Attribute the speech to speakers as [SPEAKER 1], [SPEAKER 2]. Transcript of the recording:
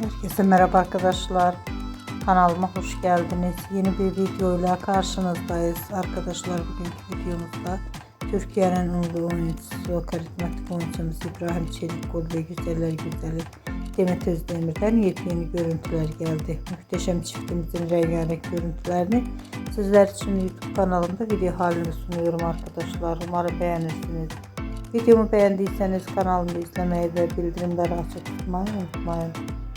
[SPEAKER 1] Herkese merhaba arkadaşlar. Kanalıma hoş geldiniz. Yeni bir videoyla karşınızdayız. Arkadaşlar bugünkü videomuzda Türkiye'nin ünlü oyuncusu, karizmatik oyuncumuz İbrahim Çelikkol ve Güzeller Güzeli Demet Özdemir'den yepyeni görüntüler geldi. Muhteşem çiftimizin rengarenk görüntülerini sizler için YouTube kanalımda video halinde sunuyorum arkadaşlar. Umarım beğenirsiniz. Videomu beğendiyseniz kanalımı izlemeyi ve bildirimleri açık tutmayı unutmayın.